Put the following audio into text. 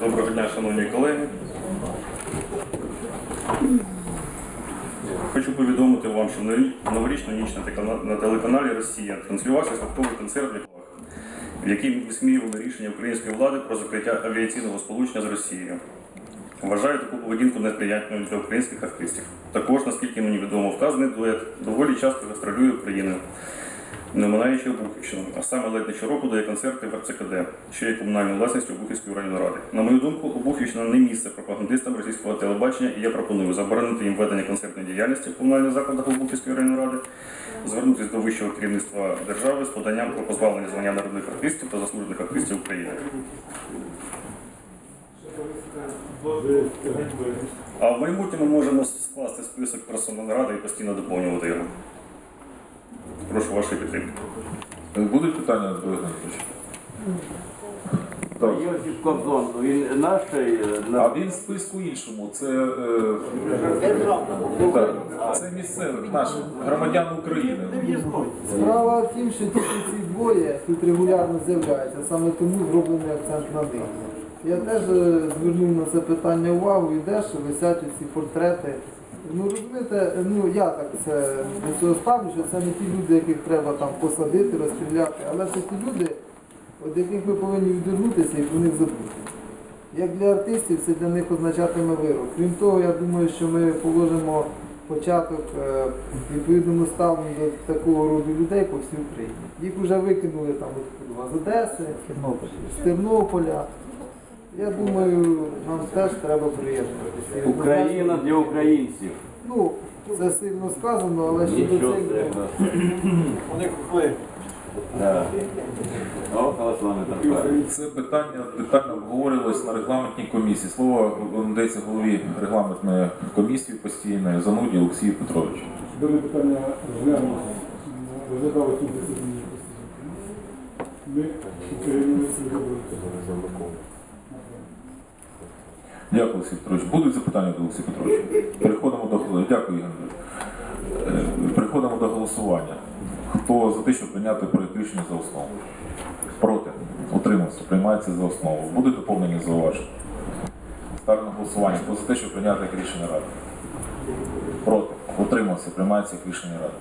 Доброго дня, шановні колеги. Хочу повідомити вам, що новорі- новорічну ніч на телеканалі Росія транслювався святковий концерт в який висміювали рішення української влади про закриття авіаційного сполучення з Росією. Вважаю таку поведінку неприятною для українських артистів. Також, наскільки мені відомо, вказаний дует доволі часто гастролює Україною, не минаючи Обухівщину, а саме ледь не щороку дає концерти в РЦКД, що є комунальною власністю Обухівської районної ради. На мою думку, Обухівщина не місце пропагандистам російського телебачення, і я пропоную заборонити їм ведення концертної діяльності в комунальних закладах Обухівської районної ради, звернутися до вищого керівництва держави з поданням про позбавлення звання народних артистів та заслужених артистів України. А в майбутньому можемо скласти список персональної ради і постійно доповнювати його. Прошу вашої підтримки. Будуть питання до Геннадійовича? Так. Йосип Кобзон, він наш е, А він в списку іншому. Це, е, так, це місцевих наших громадян України. Справа в тім, що тільки ці двоє тут регулярно з'являються, саме тому зроблений акцент на них. Я теж е, звернув на це питання увагу, йдеш, висять ці портрети. Ну розумієте, ну я так це до цього ставлю, що це не ті люди, яких треба там посадити, розстріляти, але це ті люди, від яких ви повинні відвернутися і про них забути. Як для артистів це для них означатиме вирок. Крім того, я думаю, що ми положимо початок е, відповідному ставленню до такого роду людей по всій Україні. Їх вже викинули там з Одеси, з Тернополя. Я думаю, нам теж треба приєднуватися. Україна для українців. Ну, це сильно сказано, але щодо Нічого цих себе. Да. О, але з вами так. Це питання детально обговорювалось на регламентній комісії. Слово надається голові регламентної комісії постійної Зануді Олексію Петровичу. Дане питання розглянулося, розглядали тут засідання. Ми керівники Дякую, Олексій Петрович. Будуть запитання до Олексія Петровича? Переходимо до. Дякую, Ігор. Е, Переходимо до голосування. Хто за те, щоб прийняти проект рішення за основу? Проти? Утримався. Приймається за основу. Будуть доповнені зауваження? Ставлю на голосування. Хто за те, щоб прийняти як рішення ради? Проти? Утримався. Приймається як рішення ради.